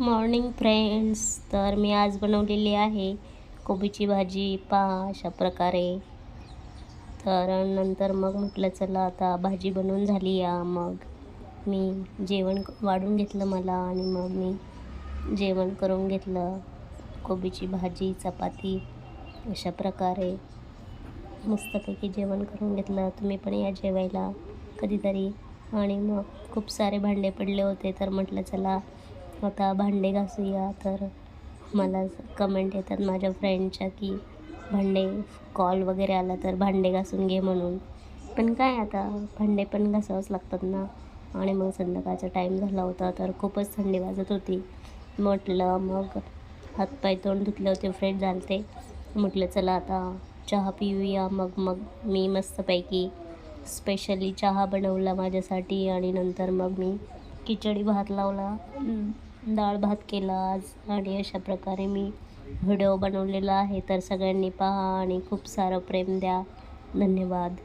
Morning friends तर मी आज बनवलेली आहे कोबीची भाजी पहा अशा प्रकारे. तर नंतर मग म्हटलं चला आता भाजी बनवून झाली या मग मी जेवण वाढून घेतलं मला आणि मग मी जेवण करून घेतलं. कोबीची भाजी चपाती अशा प्रकारे. मस्तपैकी जेवण करून घेतलं. तुम्ही पण या जेवायला कधीतरी. आणि मग खूप सारे भांडे पडले होते तर म्हटलं चला आता भांडे घासूया तर मला कमेंट येतात माझ्या फ्रेंडच्या की भांडे कॉल वगैरे आला तर भांडे घासून घे म्हणून. पण काय आता भांडे पण घासावंच लागतात ना. आणि मग संध्याकाळचा टाईम झाला होता तर खूपच थंडी वाजत होती. म्हटलं मग हातपाय तोंड धुतले होते फ्रेश झालते. म्हटलं चला आता चहा पिऊया. मग मग मी मस्तपैकी स्पेशली चहा बनवला माझ्यासाठी आणि नंतर मग मी खिचडी भात लावला. डाळ भात केला आज आणि अशा प्रकारे मी व्हिडिओ बनवलेला आहे. तर सगळ्यांनी पहा आणि खूप सारं प्रेम द्या. धन्यवाद.